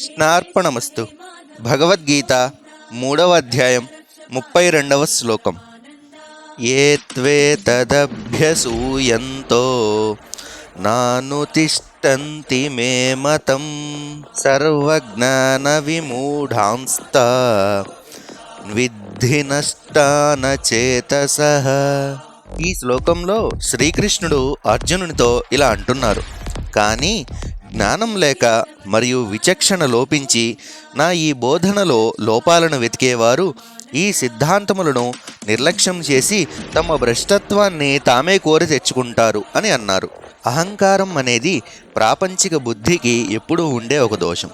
కృష్ణార్పణమస్తు. భగవద్గీత మూడవ అధ్యాయం ముప్పై రెండవ శ్లోకం. ఏ త్వేతదభ్యసూయంతో నానుతిష్టంతి మే మతం సర్వజ్ఞాన విమూఢాంస్త విద్ధి నష్టాన చేతస. ఈ శ్లోకంలో శ్రీకృష్ణుడు అర్జునునితో ఇలా అంటున్నారు. కానీ జ్ఞానం లేక మరియు విచక్షణ లోపించి నా ఈ బోధనలో లోపాలను వెతికేవారు ఈ సిద్ధాంతములను నిర్లక్ష్యం చేసి తమ భ్రష్టత్వాన్ని తామే కోరి తెచ్చుకుంటారు అని అన్నారు. అహంకారం అనేది ప్రాపంచిక బుద్ధికి ఎప్పుడూ ఉండే ఒక దోషం.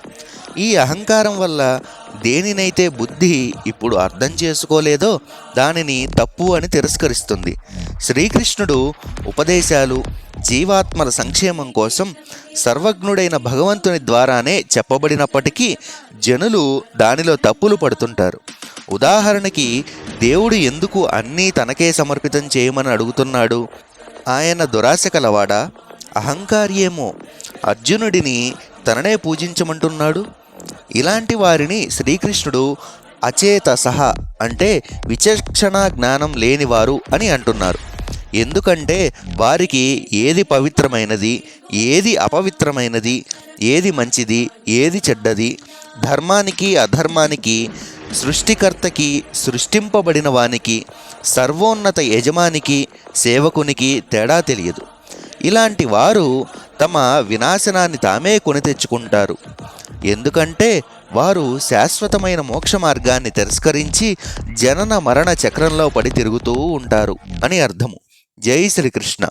ఈ అహంకారం వల్ల దేనినైతే బుద్ధి ఇప్పుడు అర్థం చేసుకోలేదో దానిని తప్పు అని తిరస్కరిస్తుంది. శ్రీకృష్ణుడు ఉపదేశాలు జీవాత్మల సంక్షేమం కోసం సర్వజ్ఞుడైన భగవంతుని ద్వారానే చెప్పబడినప్పటికీ జనులు దానిలో తప్పులు పడుతుంటారు. ఉదాహరణకి దేవుడు ఎందుకు అన్నీ తనకే సమర్పితం చేయమని అడుగుతున్నాడు? ఆయన దురాశ కలవాడా? అహంకార్యేమో. అర్జునుడిని తననే పూజించమంటున్నాడు? ఇలాంటి వారిని శ్రీకృష్ణుడు అచేత సహా అంటే విచక్షణ జ్ఞానం లేనివారు అని అంటున్నారు. ఎందుకంటే వారికి ఏది పవిత్రమైనది ఏది అపవిత్రమైనది ఏది మంచిది ఏది చెడ్డది ధర్మానికి అధర్మానికి సృష్టికర్తకి సృష్టింపబడిన వానికి సర్వోన్నత యజమానికి సేవకునికి తేడా తెలియదు. ఇలాంటి వారు తమ వినాశనాన్ని తామే కొని తెచ్చుకుంటారు. ఎందుకంటే వారు శాశ్వతమైన మోక్ష మార్గాన్ని తిరస్కరించి జనన మరణ చక్రంలో పడి తిరుగుతూ ఉంటారు అని అర్థము. జై శ్రీకృష్ణ.